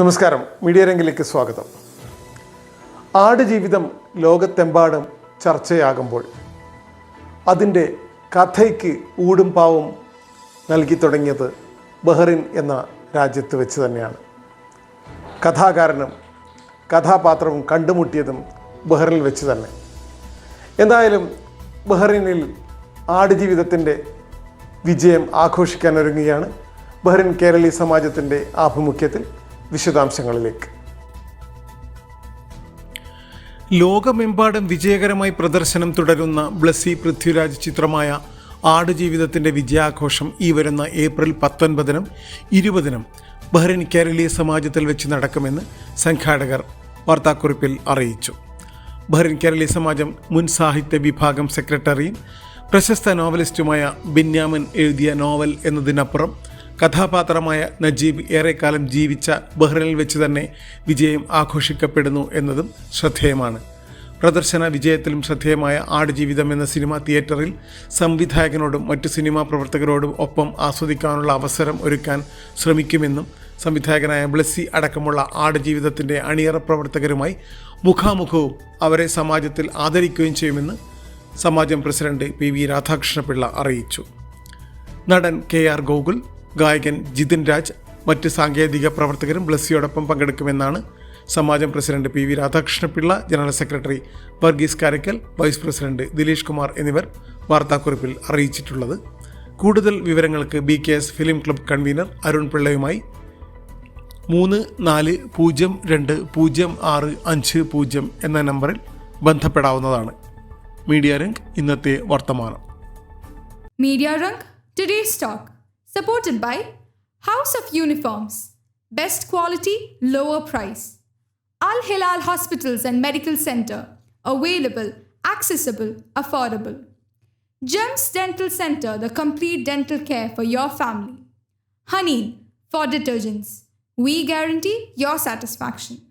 നമസ്കാരം. മീഡിയ രംഗിലേക്ക് സ്വാഗതം. ആടുജീവിതം ലോകത്തെമ്പാടും ചർച്ചയാകുമ്പോൾ അതിന്റെ കഥയ്ക്ക് ഊടും പാവും നൽകി തുടങ്ങിയത് ബഹ്റിൻ എന്ന രാജ്യത്ത് വെച്ച് തന്നെയാണ്. കഥാകാരനും കഥാപാത്രവും കണ്ടുമുട്ടിയതും ബഹ്റിനിൽ വെച്ച് തന്നെ. എന്തായാലും ബഹ്റിനിൽ ആടുജീവിതത്തിന്റെ വിജയം ആഘോഷിക്കാൻ ഒരുങ്ങുകയാണ് ബഹ്റിൻ കേരളീയ സമാജത്തിന്റെ ആഭിമുഖ്യത്തിൽ. വിശദാംശങ്ങളിലേക്ക്. ലോകമെമ്പാടും വിജയകരമായി പ്രദർശനം തുടരുന്ന ബ്ലസ്സി പൃഥ്വിരാജ് ചിത്രമായ ആടുജീവിതത്തിന്റെ വിജയാഘോഷം ഈ വരുന്ന ഏപ്രിൽ പത്തൊൻപതിനും ഇരുപതിനും ബഹ്റിൻ കേരളീയ സമാജത്തിൽ വെച്ച് നടക്കുമെന്ന് സംഘാടകർ വാർത്താക്കുറിപ്പിൽ അറിയിച്ചു. ബഹ്റിൻ കേരളീയ സമാജം മുൻ സാഹിത്യ വിഭാഗം സെക്രട്ടറിയും പ്രശസ്ത നോവലിസ്റ്റുമായ ബിന്യാമൻ എഴുതിയ നോവൽ എന്നതിനപ്പുറം കഥാപാത്രമായ നജീബ് ഏറെക്കാലം ജീവിച്ച ബഹ്റിനിൽ വെച്ച് തന്നെ വിജയം ആഘോഷിക്കപ്പെടുന്നു എന്നതും ശ്രദ്ധേയമാണ്. പ്രദർശന വിജയത്തിലും ശ്രദ്ധേയമായ ആടുജീവിതം എന്ന സിനിമ തിയേറ്ററിൽ സംവിധായകനോടും മറ്റു സിനിമാ പ്രവർത്തകരോടും ഒപ്പം ആസ്വദിക്കാനുള്ള അവസരം ഒരുക്കാൻ ശ്രമിക്കുമെന്നും സംവിധായകനായ ബ്ലസ്സി അടക്കമുള്ള ആടുജീവിതത്തിന്റെ അണിയറ പ്രവർത്തകരുമായി മുഖാമുഖവും അവരെ സമാജത്തിൽ ആദരിക്കുകയും ചെയ്യുമെന്ന് സമാജം പ്രസിഡന്റ് പി വി രാധാകൃഷ്ണപിള്ള അറിയിച്ചു. നടൻ കെ ആർ ഗോകുൽ ഗായകൻ ജിതിൻ രാജ് മറ്റ് സാങ്കേതിക പ്രവർത്തകരും ബ്ലസ്സിയോടൊപ്പം പങ്കെടുക്കുമെന്നാണ് സമാജം president P V Radhakrishnapillai general secretary Varghese Karakkal vice president Dileesh Kumar എന്നിവർ വാർത്താക്കുറിപ്പിൽ അറിയിച്ചിട്ടുള്ളത്. കൂടുതൽ വിവരങ്ങൾക്ക് B K S film club convener Arun പിള്ളയുമായി മൂന്ന് നാല് പൂജ്യം രണ്ട് പൂജ്യം ആറ് അഞ്ച് പൂജ്യം എന്ന നമ്പറിൽ ബന്ധപ്പെടാവുന്നതാണ്. മീഡിയ രംഗ് ഇന്നത്തെ വർത്തമാനം. Media today stock supported by House of Uniforms, best quality, lower price. Al Hilal Hospitals and Medical Center, available, accessible, affordable. Gems Dental Center, the complete dental care for your family. Honey for detergents. We guarantee your satisfaction.